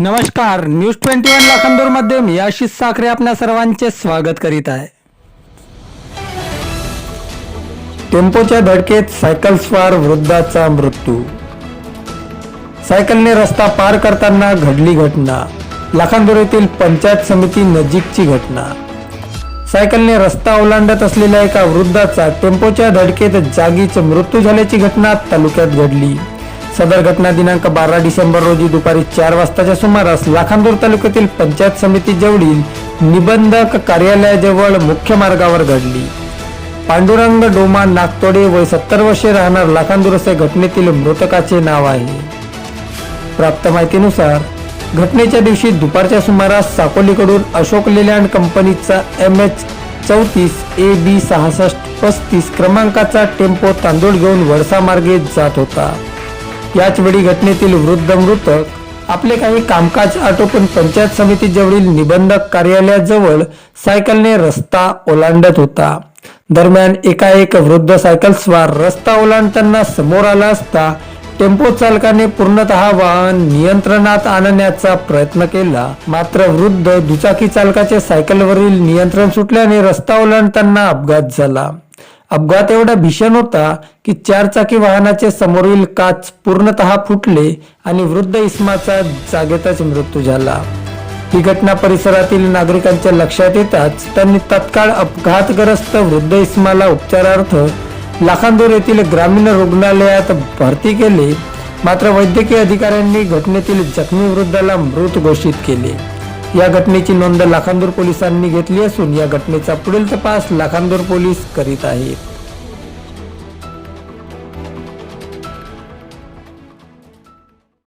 नमस्कार News twenty one लाखांदूरमध्ये मी आशिष साखरे आपल्या सर्वांचे स्वागत करीत आहे. टेम्पोच्या धडकेत सायकल स्वार वृद्धाचा मृत्यू. सायकलने रस्ता पार करताना घडली घटना. लाखांदूर येथील पंचायत समिती नजीकची घटना. सायकलने रस्ता ओलांडत असलेल्या एका वृद्धाचा टेम्पोच्या धडकेत जागीच मृत्यू झाल्याची घटना तालुक्यात घडली. सदर घटना दिनांक बारा डिसेंबर रोजी दुपारी चार वाजताच्या सुमारास लाखांदूर तालुक्यातील पंचायत समिती जवळील निबंधक कार्यालयाजवळ मुख्य मार्गावर घडली. पांडुरंग डोमा नागतोडे वय सत्तर वर्षे राहणार लाखांदूर असे घटनेतील मृतकाचे नाव आहे. प्राप्त माहितीनुसार घटनेच्या दिवशी दुपारच्या सुमारास साकोलीकडून अशोक लेलँड कंपनीचा एम एच चौतीस ए बी सहासष्ट पस्तीस क्रमांकाचा टेम्पो तांदूळ घेऊन वळसा मार्गे जात होता. याच वेळी घटनेतील वृद्ध मृतक आपले काही कामकाज आटोपून पंचायत समिती जवळील निबंधक कार्यालयाजवळ सायकलने रस्ता ओलांडत होता. दरम्यान एकाएक वृद्ध सायकल स्वार रस्ता ओलांडताना समोर आला असता टेम्पो चालकाने पूर्णतः वाहन नियंत्रणात आणण्याचा प्रयत्न केला. मात्र वृद्ध दुचाकी चालकाचे सायकलवरील नियंत्रण सुटल्याने रस्ता ओलांडताना अपघात झाला. अपघात एवढा भीषण होता की चारचाकी वाहनाचे समोरील काच पूर्णतः फुटले आणि वृद्ध इस्माचा जागेतच मृत्यू झाला. ही घटना परिसरातील नागरिकांच्या लक्षात येताच त्यांनी तत्काळ अपघातग्रस्त वृद्ध इस्माला उपचारार्थ लाखांदूर येथील ग्रामीण रुग्णालयात भरती केले. मात्र वैद्यकीय अधिकाऱ्यांनी घटनेतील जखमी वृद्धाला मृत घोषित केले. या घटनेची नोंद लाखांदूर पोलिसांनी घेतली असून या घटनेचा पुढील तपास लाखांदूर पोलीस करीत आहेत.